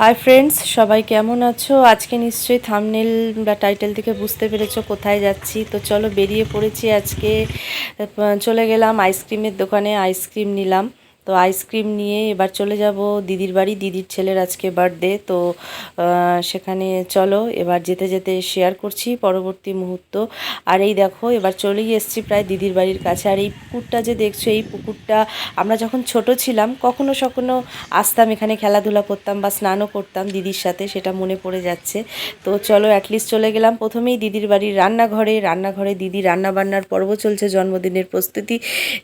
Hi friends সবাই কেমন আছো? আজকে নিশ্চয়ই থামনেল বা টাইটেল থেকে বুঝতে পেরেছ কোথায় যাচ্ছি। তো চলো বেরিয়ে পড়েছি আজকে। চলে গেলাম আইসক্রিমের দোকানে আইসক্রিম নিলাম। তো আইসক্রিম নিয়ে এবার চলে যাব দিদির বাড়ি। দিদির ছেলের আজকে বার্থডে, তো সেখানে চলো। এবার যেতে যেতে শেয়ার করছি পরবর্তী মুহূর্ত। আর এই দেখো, এবার চলেই এসেছি প্রায় দিদির বাড়ির কাছে। আর এই পুকুরটা যে দেখছ, এই পুকুরটা আমরা যখন ছোট ছিলাম, কখনো সখনো আসতাম, এখানে খেলাধুলা করতাম বা স্নানও করতাম দিদির সাথে, সেটা মনে পড়ে যাচ্ছে। তো চলো অ্যাটলিস্ট চলে গেলাম। প্রথমেই দিদির বাড়ির রান্নাঘরে রান্নাঘরে দিদি রান্না বান্নার পর্ব চলছে, জন্মদিনের প্রস্তুতি।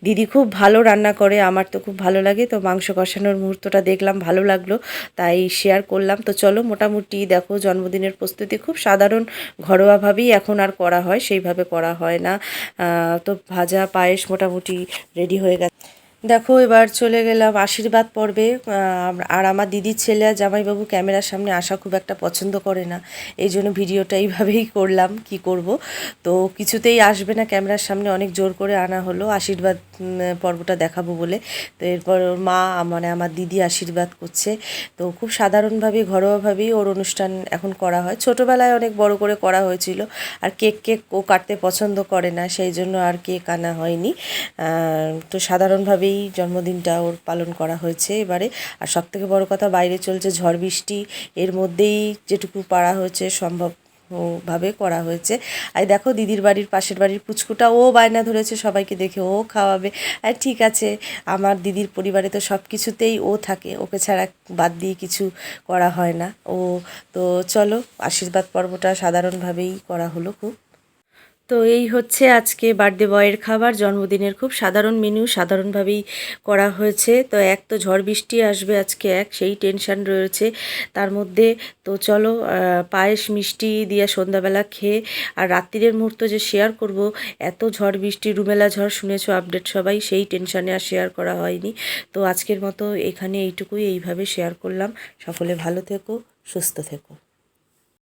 দিদি খুব ভালো রান্না করে, আমার তো খুব ভালো লাগে। তো মাংস কষানোর মুহূর্তটা দেখলাম, ভালো লাগল। তাই শেয়ার করলাম। তো চলো মোটামুটি দেখো, জন্মদিনের প্রস্তুতি খুব সাধারণ, ঘরোয়াভাবেই এখন আর করা হয়, সেইভাবে করা হয় না। তো ভাজা, পায়েস মোটামুটি রেডি হয়ে গেছে। দেখো, এবার চলে গেলাম আশীর্বাদ পর্বে। আর আমার দিদির ছেলে আর জামাইবাবু ক্যামেরার সামনে আসা খুব একটা পছন্দ করে না। এই জন্য ভিডিওটা এইভাবেই করলাম, কি করব? তো কিছুতেই আসবে না ক্যামেরার সামনে, অনেক জোর করে আনা হলো। আশীর্বাদ পর্বটা দেখাবো বলে। তো এরপর ওর মা মানে আমার দিদি আশীর্বাদ করছে। তো খুব সাধারণভাবেই ঘরোয়াভাবেই ওর অনুষ্ঠান এখন করা হয়। ছোটোবেলায় অনেক বড় করে করা হয়েছিল। আর কেক কেক ও কাটতে পছন্দ করে না, সেই জন্য আর কেক আনা হয়নি। তো তো সাধারণভাবেই জন্মদিনটা ওর পালন করা হয়েছে এবারে। আর সবথেকে বড় কথা, বাইরে চলছে ঝড় বৃষ্টি। এর মধ্যেই যেটুকু পারা হয়েছে সম্ভব ভাবে করা হয়েছে। আর দেখো, দিদির বাড়ির পাশের বাড়ির পুচকুটা, ও বায়না ধরেছে সবাইকে দেখে, ও খাওয়াবে। আর ঠিক আছে, আমার দিদির পরিবারে তো সব কিছুতেই ও থাকে, ওকে ছাড়া বাদ দিয়ে কিছু করা হয় না। ও, তো চলো, আশীর্বাদ পর্বটা সাধারণভাবেই করা হলো খুব। তো এই হচ্ছে আজকে বার্থডে বয়ের খাবার, জন্মদিনের খুব সাধারণ মেনু সাধারণভাবেই করা হয়েছে। তো এক তো ঝড় বৃষ্টি আসবে আজকে এক, সেই টেনশান রয়েছে। তার মধ্যে তো চলো পায়েস মিষ্টি দিয়ে সন্ধ্যাবেলা খেয়ে, আর রাত্রিরের মুহূর্ত যে শেয়ার করব, এত ঝড় বৃষ্টি, রুমেলা ঝড় শুনেছো আপডেট সবাই, সেই টেনশানে আর শেয়ার করা হয়নি। তো আজকের মতো এখানে এইটুকুই, এইভাবে শেয়ার করলাম। সকলে ভালো থেকো, সুস্থ থেকো।